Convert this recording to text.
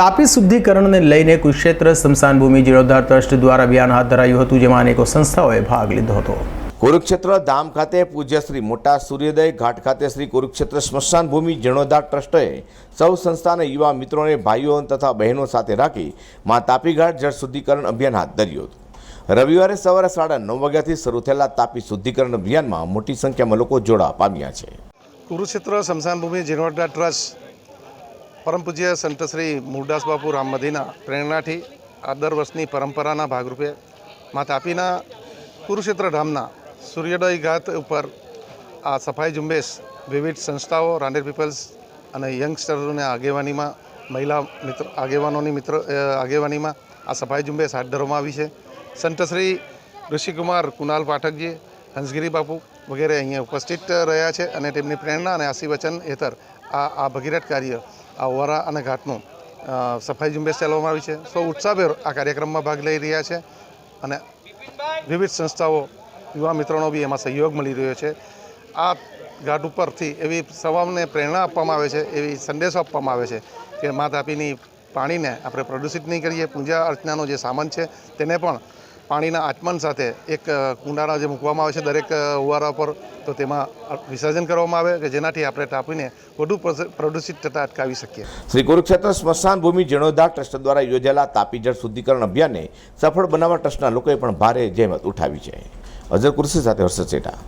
તાપી શુદ્ધિકરણને લઈને કુરુક્ષેત્ર સ્મશાન ભૂમિ જીર્ણોદ્ધાર ટ્રસ્ટ દ્વારા અભિયાન હાથ ધરાયું હતું જેમાં અનેકો સંસ્થાઓએ ભાગ લીધો હતો. કુરુક્ષેત્ર ધામ ખાતે પૂજ્ય શ્રી મોટા સૂર્યોદય ઘાટ ખાતે શ્રી કુરુક્ષેત્ર સ્મશાન ભૂમિ જીર્ણોદ્ધાર ટ્રસ્ટે સૌ સંસ્થાના યુવા મિત્રોને ભાઈઓ તથા બહેનો સાથે રાખી મા તાપીઘાટ જળ શુદ્ધિકરણ અભિયાન હાથ ધર્યું હતું. રવિવારે સવારે સાડા નવ વાગ્યાથી શરૂ થયેલા તાપી શુદ્ધિકરણ અભિયાનમાં મોટી સંખ્યામાં લોકો જોડા પામ્યા છે. કુરુક્ષેત્ર સ્મશાન ભૂમિ જીર્ણોદ્ધાર ટ્રસ્ટ પરમ પૂજ્ય સંત શ્રી મૂળદાસ બાપુ રામ મધીના પ્રેરણાથી આ દર વર્ષની પરંપરાના ભાગરૂપે મા તાપીના કુરુક્ષેત્ર ધામના સૂર્યોદય ઘાત ઉપર આ સફાઈ ઝુંબેશ, વિવિધ સંસ્થાઓ રાંડેર પીપલ્સ અને યંગસ્ટરોની આગેવાનીમાં, મહિલા મિત્ર, આગેવાનોની મિત્ર આગેવાનીમાં આ સફાઈ ઝુંબેશ હાથ ધરવામાં આવી છે. સંતશ્રી ઋષિકુમાર કુનાલ પાઠકજી હંસગીરી બાપુ વગેરે અહીંયા ઉપસ્થિત રહ્યા છે અને તેમની પ્રેરણા અને આશીર્વચન હેતર આ આ ભગીરથ કાર્ય, આ ઓરા અને ઘાટનું સફાઈ ઝુંબેશ ચાલવામાં આવી છે. સૌ ઉત્સાહભેર આ કાર્યક્રમમાં ભાગ લઈ રહ્યા છે અને વિવિધ સંસ્થાઓ, યુવા મિત્રોનો બી એમાં સહયોગ મળી રહ્યો છે. આ ઘાટ ઉપરથી એવી સવામને પ્રેરણા આપવામાં આવે છે, એવી સંદેશો આપવામાં આવે છે કે મા તાપીની પાણીને આપણે પ્રદૂષિત નહીં કરીએ. પૂજા અર્ચનાનો જે સામાન છે તેને પણ પાણીના આચમન સાથે એક કુંડાળા જે મૂકવામાં આવે છે દરેક ઉવારા ઉપર પર તો તેમાં વિસર્જન કરવામાં આવે કે જેનાથી આપણે ટાપીને વધુ પ્રદૂષિત થતાં અટકાવી શકીએ. શ્રી કુરુક્ષેત્ર સ્મશાન ભૂમિ જીર્ણોદ્ધાર ટ્રસ્ટ દ્વારા યોજાયેલા તાપી જળ શુદ્ધિકરણ અભિયાનને સફળ બનાવવા ટ્રસ્ટના લોકોએ પણ ભારે જહેમત ઉઠાવી છે. અઝર કુર્સી સાથે હર્ષદ સેઠા